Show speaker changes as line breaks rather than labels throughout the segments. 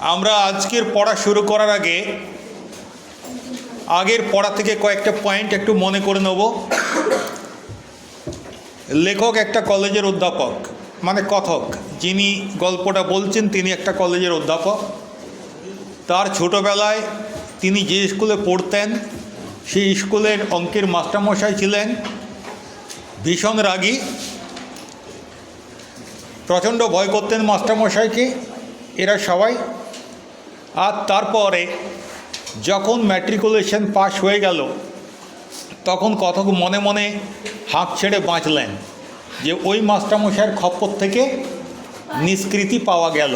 আমরা আজকের পড়া শুরু করার আগে, আগের পড়া থেকে কয়েকটা পয়েন্ট একটু মনে করে নেব। লেখক একটা কলেজের অধ্যাপক মানে কথক, যিনি গল্পটা বলছেন তিনি একটা কলেজের অধ্যাপক। তার ছোটোবেলায় তিনি যে স্কুলে পড়তেন, সেই স্কুলের অঙ্কের মাস্টারমশাই ছিলেন। ভীষণ রাগী। প্রচণ্ড ভয় করতেন মাস্টারমশাইকে। এরা সবাই আর তারপরে যখন ম্যাট্রিকুলেশন পাস হয়ে গেল, তখন কথক মনে মনে হাঁক ছেড়ে বাঁচলেন যে ওই মাস্টারমশাইয়ের খপ্পর থেকে নিষ্কৃতি পাওয়া গেল।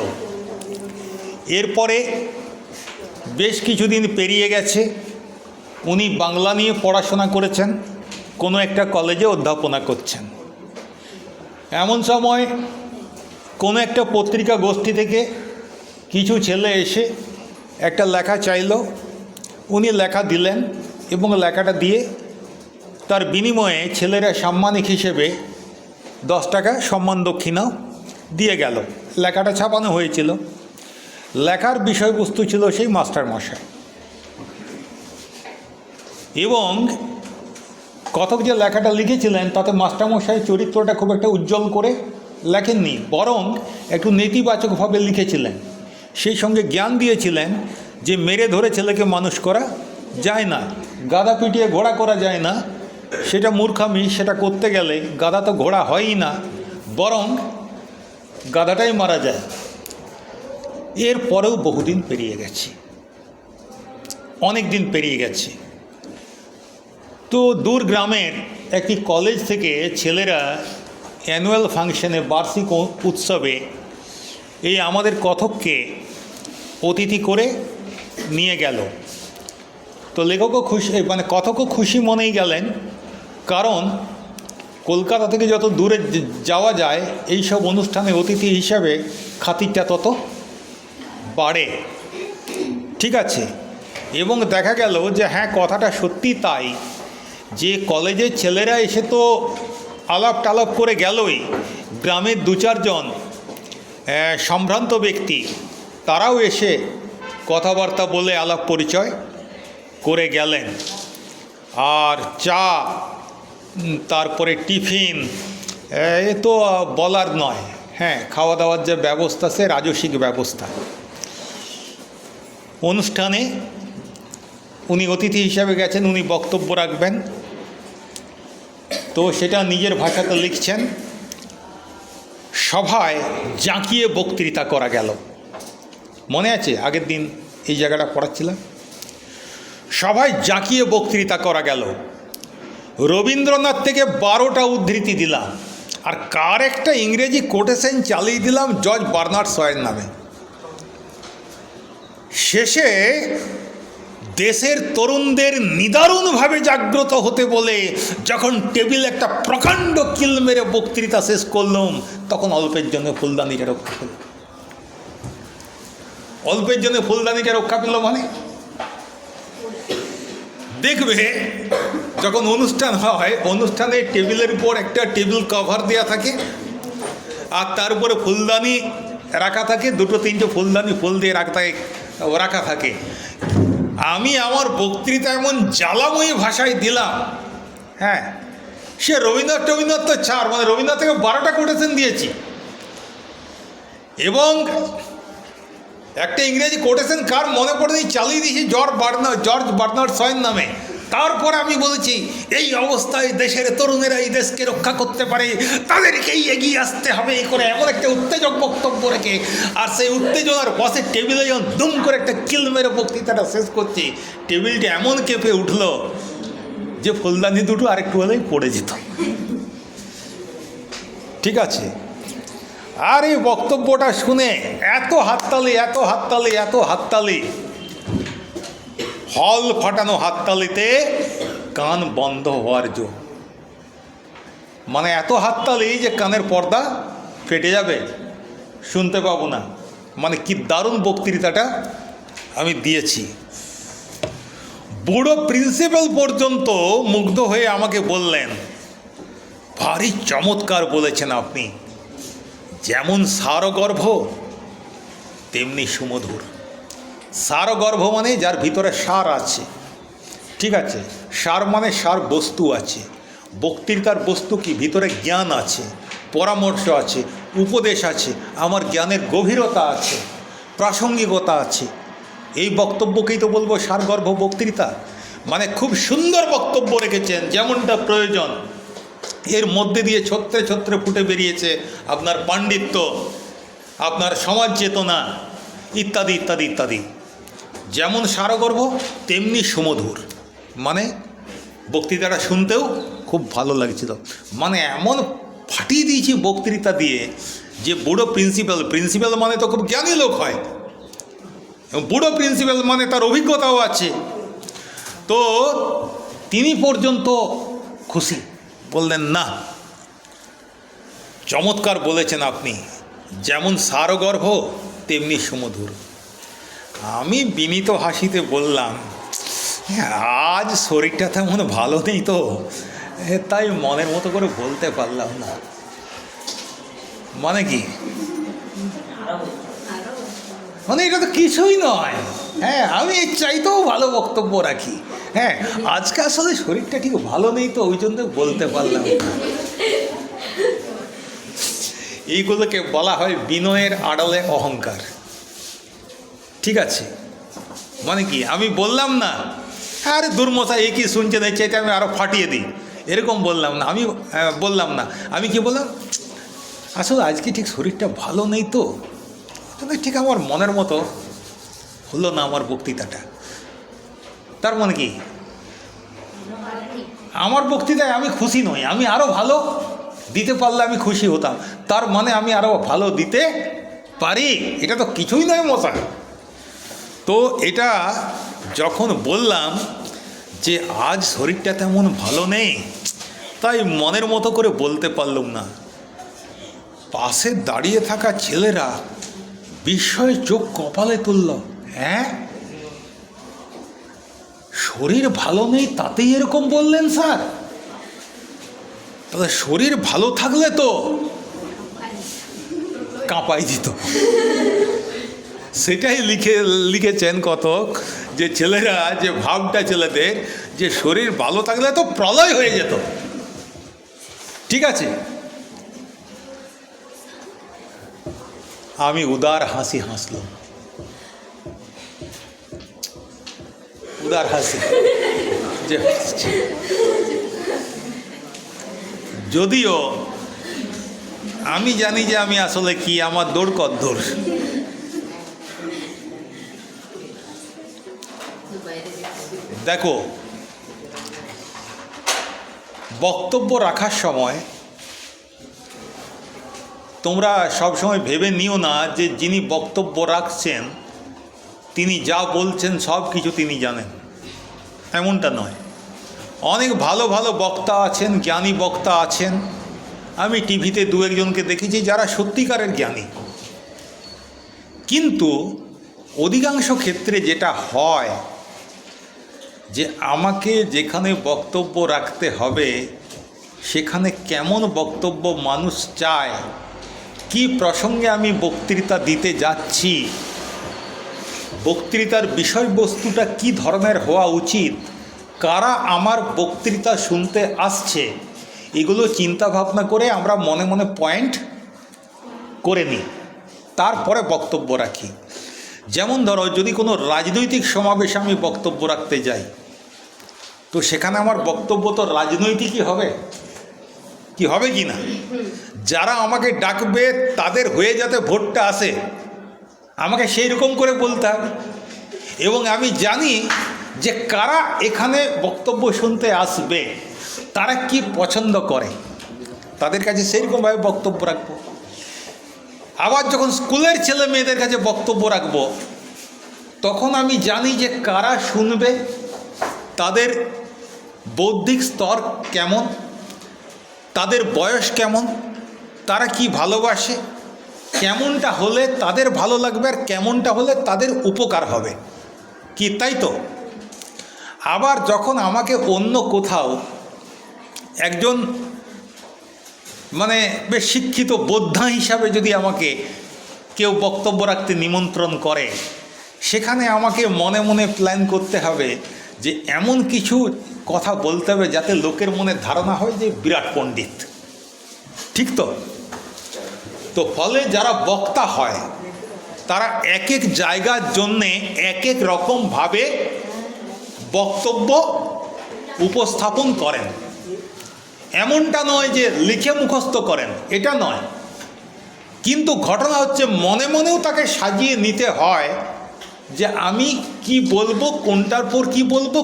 এরপরে বেশ কিছুদিন পেরিয়ে গেছে, উনি বাংলা নিয়ে পড়াশোনা করেছেন, কোনো একটা কলেজে অধ্যাপনা করছেন। এমন সময় কোনো একটা পত্রিকা গোষ্ঠী থেকে কিছু ছেলে এসে একটা লেখা চাইলো, উনি লেখা দিলেন এবং লেখাটা দিয়ে তার বিনিময়ে ছেলেরা সাম্মানিক হিসেবে দশ টাকা সম্মান দক্ষিণাও দিয়ে গেল। লেখাটা ছাপানো হয়েছিল। লেখার বিষয়বস্তু ছিল সেই মাস্টার মশাই। এবং কথক যে লেখাটা লিখেছিলেন, তাতে মাস্টারমশাই চরিত্রটা খুব একটা উজ্জ্বল করে লেখেননি, বরং একটু নেতিবাচকভাবে লিখেছিলেন। সেই সঙ্গে জ্ঞান দিয়েছিলেন যে মেরে ধরে ছেলেকে মানুষ করা যায় না, গাদা পিটিয়ে ঘোড়া করা যায় না, সেটা মূর্খামি, সেটা করতে গেলে গাদা তো ঘোড়া হয়ই না, বরং গাদাটাই মারা যায়। এর পরেও বহুদিন পেরিয়ে গেছে। অনেক দিন পেরিয়ে গেছে। তো দূর গ্রামের একটি কলেজ থেকে ছেলেরা অ্যানুয়াল ফাংশনে বার্ষিক উৎসবে এই আমাদের কথককে অতিথি করে নিয়ে গেল। তো লেখকও খুশি মানে কথকও খুশি মনেই গেলেন, কারণ কলকাতা থেকে যত দূরে যাওয়া যায় এই সব অনুষ্ঠানে অতিথি হিসাবে খাতিরটা তত বাড়ে। ঠিক আছে? এবং দেখা গেল যে হ্যাঁ কথাটা সত্যি তাই। যে কলেজের ছেলেরা এসে তো আলাপ টালাপ করে গেলই। গ্রামের দু চারজন সম্ভ্রান্ত ব্যক্তি। তারাও এসে কথাবার্তা বলে আলাপ পরিচয় করে গেলেন। আর চা তারপরে টিফিন, এ তো বলার নয়। হ্যাঁ খাওয়া দাওয়ার যে ব্যবস্থা, সে রাজস্বিক ব্যবস্থা। অনুষ্ঠানে উনি অতিথি হিসাবে গেছেন, উনি বক্তব্য রাখবেন। তো সেটা নিজের ভাষাতে লিখছেন। সভায় জাঁকিয়ে বক্তৃতা করা গেল। মনে আছে আগের দিন এই জায়গাটা পড়াচ্ছিলাম? সভায় জাঁকিয়ে বক্তৃতা করা গেল। রবীন্দ্রনাথ থেকে বারোটা উদ্ধৃতি দিলাম। আর কার একটা ইংরেজি কোটেশন চালিয়ে দিলাম জর্জ বার্নার্ড সয়ের নামে। শেষে দেশের তরুণদের নিদারুণভাবে জাগ্রত হতে বলে যখন টেবিল একটা প্রকাণ্ড কিল মেরে বক্তৃতা শেষ করলাম, তখন অল্পের জন্য ফুলদানিটা রক্ষা পেল। অল্পের জন্য ফুলদানিটা রক্ষা পেল মানে? দেখবে, যখন অনুষ্ঠান হয়, অনুষ্ঠানে টেবিলের উপর একটা টেবিল কভার দেওয়া থাকে, আর তার উপরে ফুলদানি রাখা থাকে, দুটো তিনটে ফুলদানি ফুল দিয়ে রাখা থাকে রাখা থাকে। আমি আমার বক্তৃতা এমন জ্বালাময়ী ভাষায় দিলাম। হ্যাঁ সে রবীন্দ্রনাথ রবীন্দ্রনাথ তো চার মানে রবীন্দ্রনাথ থেকে বারোটা কোটেশন দিয়েছি। এবং একটা ইংরেজি কোটেশন কার মনে পড়ে চালিয়ে দিয়েছি জর্জ বার্নার জর্জ বার্নার সয়েন নামে। তারপরে আমি বলছি, এই অবস্থায় দেশের তরুণেরা এই দেশকে রক্ষা করতে পারে, তাদেরকেই এগিয়ে আসতে হবে এই করে এমন একটা উত্তেজক বক্তব্য রেখে, আর সেই উত্তেজনার বসে টেবিলে যখন দুম করে একটা কিল মেরে বক্তৃতাটা শেষ করছি, টেবিলটা এমন কেঁপে উঠল যে ফুলদানি দুটো আরেকটু হলেই পড়ে যেত। ঠিক আছে? আর এই বক্তব্যটা শুনে এত হাততালি এত হাততালি এত হাততালি হল ফাটানো হাততালিতে কান বন্ধ হওয়ার জো। মানে এত হাততালি যে কানের পর্দা ফেটে যাবে, শুনতে পাবো না। মানে কি দারুণ বক্তৃতাটা আমি দিয়েছি। বুড়ো প্রিন্সিপাল পর্যন্ত মুগ্ধ হয়ে আমাকে বললেন, ভারী চমৎকার বলেছেন আপনি। যেমন সারগর্ভ, তেমনি সুমধুর। সারগর্ভ মানে যার ভিতরে সার আছে। ঠিক আছে? সার মানে সার বস্তু আছে। বক্তৃতার বস্তু কি? ভিতরে জ্ঞান আছে, পরামর্শ আছে, উপদেশ আছে, আমার জ্ঞানের গভীরতা আছে, প্রাসঙ্গিকতা আছে। এই বক্তব্যকেই তো বলব সারগর্ভ বক্তৃতা। মানে খুব সুন্দর বক্তব্য রেখেছেন, যেমনটা প্রয়োজন। এর মধ্যে দিয়ে ছত্রে ছত্রে ফুটে বেরিয়েছে আপনার পাণ্ডিত্য, আপনার সমাজ চেতনা, ইত্যাদি ইত্যাদি ইত্যাদি। যেমন সারগর্ভ, তেমনি সুমধুর। মানে বক্তৃতাটা শুনতেও খুব ভালো লাগছিল। মানে এমন ফাটিয়ে দিয়েছি বক্তৃতা দিয়ে যে বুড়ো প্রিন্সিপাল প্রিন্সিপাল মানে তো খুব জ্ঞানী লোক হয়। বুড়ো প্রিন্সিপাল মানে তার অভিজ্ঞতাও আছে। তো তিনি পর্যন্ত খুশি। বললেন, না, চমৎকার বলেছেন আপনি। যেমন সারগর্ভ, তেমনি সুমধুর। আমি বিনীত হাসিতে বললাম "হ্যাঁ, আজ শরীরটা তেমন ভালো নেই তো। তাই মনের মতো করে বলতে পারলাম না। মানে কি? মানে এটা তো কিছুই নয়। হ্যাঁ আমি এর চাইতেও ভালো বক্তব্য রাখি। হ্যাঁ আজকে আসলে শরীরটা ঠিক ভালো নেই তো ওই জন্য বলতে পারলাম। এইগুলোকে বলা হয় বিনয়ের আড়লে অহংকার। ঠিক আছে। মানে কি আমি বললাম না আরে দুর্মশা এই কি শুনছেন এই চাইতে আমি আরও ফাটিয়ে দিই। এরকম বললাম না আমি আহ, বললাম না। আমি কি বললাম আসলে আজকে ঠিক শরীরটা ভালো নেই তো তবে ঠিক আমার মনের মতো হলো না আমার বক্তৃতাটা। তার মানে কি আমার বক্তৃতায় আমি খুশি নই আমি আরও ভালো দিতে পারলে আমি খুশি হতাম। তার মানে আমি আরও ভালো দিতে পারি এটা তো কিছুই নয় মশা তো এটা যখন বললাম যে আজ শরীরটা তেমন ভালো নেই, তাই মনের মতো করে বলতে পারলাম না। পাশে দাঁড়িয়ে থাকা ছেলেরা বিস্ময়ে চোখ কপালে তুলল হ্যাঁ? শরীর ভালো নেই তাতেই এরকম বললেন স্যার? তাহলে শরীর ভালো থাকলে তো কাঁপাই দিত। সেটাই লিখে, লিখেছেন কতক, যে ছেলেরা, যে ভাবটা ছেলেদের, যে শরীর ভালো থাকলে তো প্রলয় হয়ে যেত। ঠিক আছে? আমি উদার হাসি হাসলাম। উদার হাসি। যে। যদিও আমি জানি যে আমি আসলে কি, আমার দৌড় কদ্দূর দেখো, বক্তব্য রাখার সময় তোমরা সবসময় ভেবে নিও না যে যিনি বক্তব্য রাখছেন, তিনি যা বলছেন সব কিছু তিনি জানেন। এমনটা নয়। অনেক ভালো ভালো বক্তা আছেন, জ্ঞানী বক্তা আছেন। আমি টিভিতে দু একজনকে দেখেছি যারা সত্যিকারের জ্ঞানী। কিন্তু অধিকাংশ ক্ষেত্রে যেটা হয় যে আমাকে যেখানে বক্তব্য রাখতে হবে, সেখানে কেমন বক্তব্য মানুষ চায়, কি প্রসঙ্গে আমি বক্তৃতা দিতে যাচ্ছি, বক্তৃতার বিষয়বস্তুটা কি ধরনের হওয়া উচিত, কারা আমার বক্তৃতা শুনতে আসছে, এগুলো চিন্তা ভাবনা করে আমরা মনে মনে পয়েন্ট করে নিই, তারপরে বক্তব্য রাখি। যেমন ধরো, যদি কোনো রাজনৈতিক সমাবেশে আমি বক্তব্য রাখতে যাই তো সেখানে আমার বক্তব্য তো রাজনৈতিকই হবে। কি হবে কি না? যারা আমাকে ডাকবে, তাদের হয়ে যাতে ভোটটা আসে, আমাকে সেই রকম করে বলতে হবে। এবং আমি জানি যে কারা এখানে বক্তব্য শুনতে আসবে, তারা কি পছন্দ করে, তাদের কাছে সেইরকমভাবে বক্তব্য রাখব। আবার যখন স্কুলের ছেলে মেয়েদের কাছে বক্তব্য রাখব, তখন আমি জানি যে কারা শুনবে, তাদের বৌদ্ধিক স্তর কেমন? তাদের বয়স কেমন? তারা কি ভালোবাসে? কেমনটা হলে তাদের ভালো লাগবে আর কেমনটা হলে তাদের উপকার হবে? কি তাই তো? আবার যখন আমাকে অন্য কোথাও একজন মানে বেশ শিক্ষিত বোদ্ধা হিসাবে যদি আমাকে কেউ বক্তব্য রাখতে নিমন্ত্রণ করে, সেখানে আমাকে মনে মনে প্ল্যান করতে হবে যে এমন কিছু কথা বলতে হবে যাতে লোকের মনে ধারণা হয় যে বিরাট পণ্ডিত। ঠিক তো? তো ফলে যারা বক্তা হয়, তারা এক এক জায়গার জন্যে এক এক রকমভাবে বক্তব্য উপস্থাপন করেন। এমনটা নয় যে লিখে মুখস্থ করেন, এটা নয়। কিন্তু ঘটনা হচ্ছে মনে মনেও তাকে সাজিয়ে নিতে হয় যে আমি কি বলব, কোনটার পর কি বলব,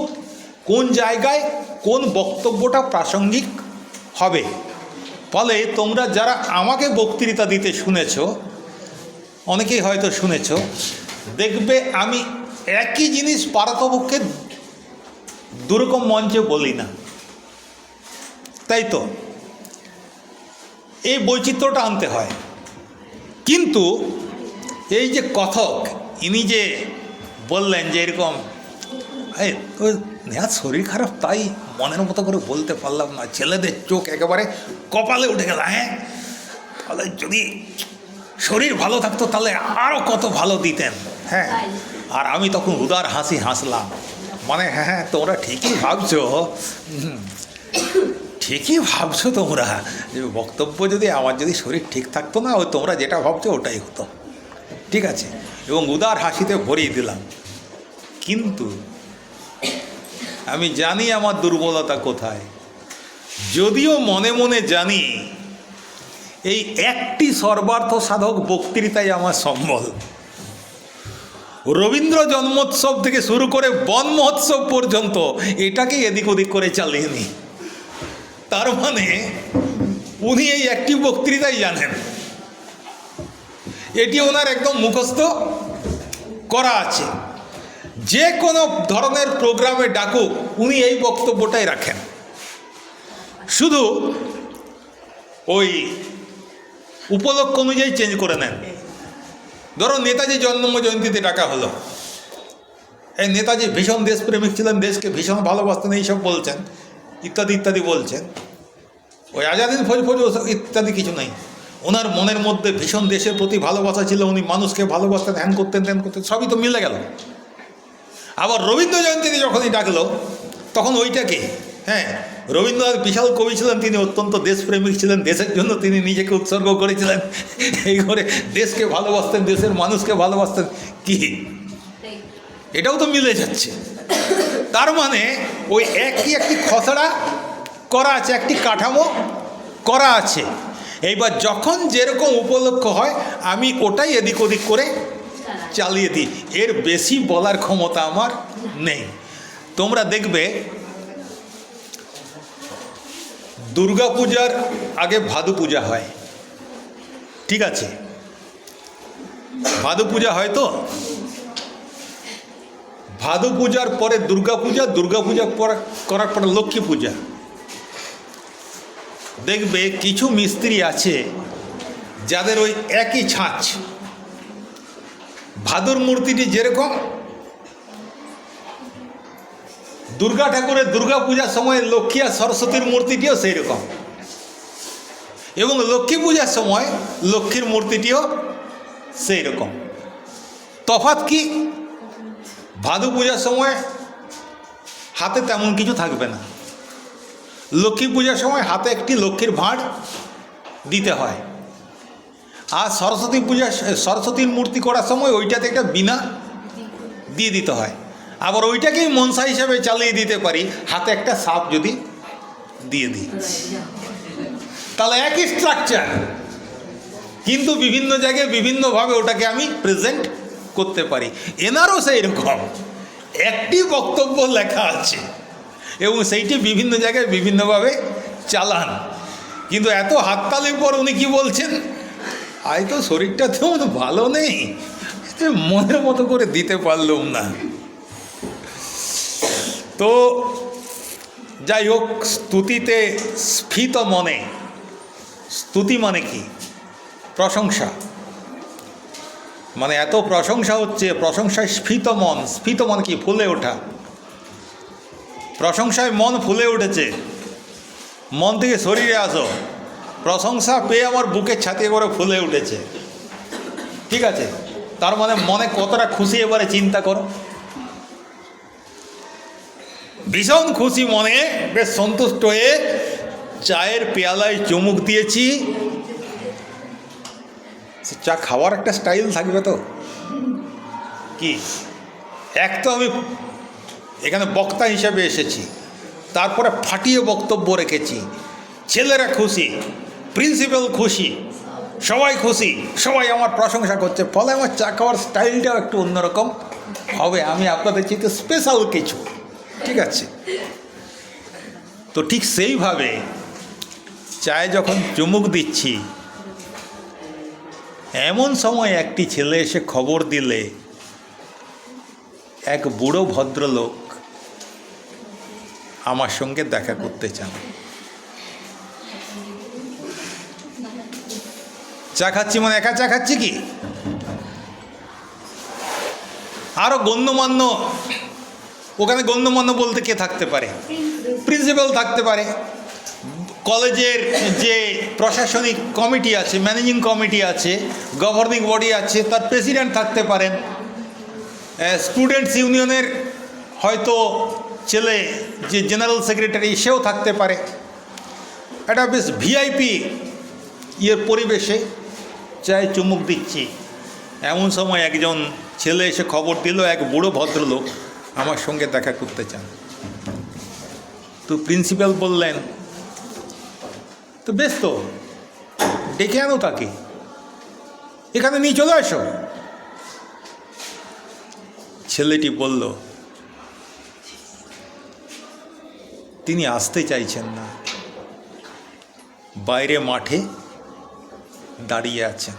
কোন জায়গায় কোন বক্তব্যটা প্রাসঙ্গিক হবে। ফলে তোমরা যারা আমাকে বক্তৃতা দিতে শুনেছ, অনেকেই হয়তো শুনেছ, দেখবে আমি একই জিনিস পারতপক্ষে দুরকম মঞ্চে বলি না। তাই তো? এই বৈচিত্র্যটা আনতে হয়। কিন্তু এই যে কথক, ইনি যে বললেন যে এরকম নেহাত শরীর খারাপ, তাই মনের মতো করে বলতে পারলাম না। ছেলেদের চোখ একেবারে কপালে উঠে গেল হ্যাঁ তাহলে যদি শরীর ভালো থাকতো, তাহলে আরও কত ভালো দিতেন। হ্যাঁ আর আমি তখন উদার হাসি হাসলাম মানে হ্যাঁ হ্যাঁ তোমরা ঠিকই ভাবছ ঠিকই ভাবছ তোমরা, যে বক্তব্য যদি আমার যদি শরীর ঠিক থাকতো না, ওই তোমরা যেটা ভাবছ, ওটাই হতো। ঠিক আছে এবং উদার হাসিতে ভরিয়ে দিলাম। কিন্তু আমি জানি আমার দুর্বলতা কোথায়। যদিও মনে মনে জানি এই একটি সর্বার্থ সাধক বক্তৃতাই আমার সম্বল। রবীন্দ্র জন্মোৎসব থেকে শুরু করে বন মহোৎসব পর্যন্ত এটাকে এদিক ওদিক করে চালিয়ে তার মানে উনি এই একটি বক্তৃতাই জানেন। এটি ওনার একদম মুখস্থ করা আছে। যে কোনো ধরনের প্রোগ্রামে ডাকুক, উনি এই বক্তব্যটাই রাখেন। শুধু ওই উপলক্ষ অনুযায়ী চেঞ্জ করে নেন। ধরো নেতাজি জন্ম জয়ন্তীতে ডাকা হলো। এই নেতাজি ভীষণ দেশপ্রেমিক ছিলেন, দেশকে ভীষণ ভালোবাসতেন এইসব বলছেন, ইত্যাদি ইত্যাদি বলছেন। ওই আজাদিন ফৌজ ফৌজ, ইত্যাদি কিছু নেই। ওনার মনের মধ্যে ভীষণ দেশের প্রতি ভালোবাসা ছিল, উনি মানুষকে ভালোবাসতেন হ্যান করতেন ত্যান করতেন, সবই তো মিলে গেল। আবার রবীন্দ্র জয়ন্তীতে যখনই ডাকলো, তখন ওইটাকে হ্যাঁ রবীন্দ্রনাথ বিশাল কবি ছিলেন, তিনি অত্যন্ত দেশপ্রেমিক ছিলেন, দেশের জন্য তিনি নিজেকে উৎসর্গ করেছিলেন। এই করে দেশকে ভালোবাসতেন, দেশের মানুষকে ভালোবাসতেন। কি? এটাও তো মিলে যাচ্ছে। তার মানে ওই একই একটি খসড়া, করা আছে, একটি কাঠামো, করা আছে। এইবার যখন যেরকম উপলক্ষ হয়, আমি ওটাই এদিক ওদিক করে চালিয়ে দিই। এর বেশি বলার ক্ষমতা আমার নেই। তোমরা দেখবে দুর্গাপূজার আগে ভাদু পূজা হয়। ঠিক আছে? ভাদু পূজা হয় তো? ভাদু পূজার পরে দুর্গা পূজা দুর্গা পূজা করার পরে লক্ষ্মী পূজা। দেখবে কিছু মিস্ত্রি আছে যাদের ওই একই ছাঁচ। ভাদুর মূর্তিটি যেরকম, দুর্গা ঠাকুরের দুর্গা পূজার সময় লক্ষ্মী আর সরস্বতীর মূর্তিটিও সেই রকম এবং লক্ষ্মী পূজার সময় লক্ষ্মীর মূর্তিটিও সেই রকম তফাৎ কি? ভাদু পূজার সময় হাতে তেমন কিছু থাকবে না। লক্ষ্মী পূজার সময় হাতে একটি লক্ষ্মীর ভাঁড় দিতে হয়। আর সরস্বতী পূজা, সরস্বতীর মূর্তি করার সময় ওইটাতে একটা বিনা দিয়ে দিতে হয়। আবার ওইটাকেই মনসা হিসাবে চালিয়ে দিতে পারি, হাতে একটা সাপ যদি দিয়ে দিই। তাহলে একই স্ট্রাকচার কিন্তু বিভিন্ন জায়গায় বিভিন্নভাবে ওটাকে আমি প্রেজেন্ট করতে পারি। এনারও সেই রকম একটি বক্তব্য লেখা আছে। এবং সেইটি বিভিন্ন জায়গায় বিভিন্নভাবে চালান। কিন্তু এত হাততালির পর উনি কি বলছেন? আয় তো শরীরটা তেমন ভালো নেই। মনের মতো করে দিতে পারলুম না। তো যাই হোক, স্তুতিতে স্ফীত মনে। স্তুতি মানে কি? প্রশংসা। মানে এত প্রশংসা হচ্ছে, প্রশংসায় স্ফীত মন। স্ফীত মন কি? ফুলে ওঠা। প্রশংসায় মন ফুলে উঠেছে। মন থেকে শরীরে আসো। প্রশংসা পেয়ে আমার বুকে ছাতিয়ে করে ফুলে উঠেছে। ঠিক আছে? তার মানে মনে কতটা খুশি এবারে চিন্তা করো। ভীষণ খুশি মনে, বেশ সন্তুষ্ট হয়ে চায়ের পেয়ালায় চুমুক দিয়েছি। চা খাওয়ার একটা স্টাইল থাকবে তো? কি? এক তো আমি এখানে বক্তা হিসেবে এসেছি। তারপরে ফাটিয়ে বক্তব্য রেখেছি। ছেলেরা খুশি প্রিন্সিপাল খুশি, সবাই খুশি, সবাই আমার প্রশংসা করছে। ফলে আমার চা খাওয়ার স্টাইলটাও একটু অন্যরকম। হবে, আমি আপনাদের চেয়ে স্পেশাল কিছু। ঠিক আছে? তো ঠিক সেইভাবে চায়ে যখন চুমুক দিচ্ছি, এমন সময় একটি ছেলে এসে খবর দিলে, এক বুড়ো ভদ্রলোক আমার সঙ্গে দেখা করতে চান। চা খাচ্ছি মানে একা চা খাচ্ছি কি? আরও গণ্যমান্য, ওখানে গণ্যমান্য বলতে কে থাকতে পারে? প্রিন্সিপাল থাকতে পারে। কলেজের যে প্রশাসনিক কমিটি আছে ম্যানেজিং কমিটি আছে গভর্নিং বডি আছে, তার প্রেসিডেন্ট থাকতে পারেন। স্টুডেন্টস ইউনিয়নের হয়তো ছেলে যে জেনারেল সেক্রেটারি, সেও থাকতে পারে। একটা বেশ ভিআইপি ইয়ের পরিবেশে চাই চুমুক দিচ্ছি। এমন সময় একজন ছেলে এসে খবর দিল, এক বুড়ো ভদ্রলোক আমার সঙ্গে দেখা করতে চান। তো প্রিন্সিপাল বললেন, তো বেশ তো, ডেকে আনো তাকে। এখানে নিয়ে চলে আসো ছেলেটি বলল তিনি আসতে চাইছেন না। বাইরে মাঠে দাঁড়িয়ে আছেন।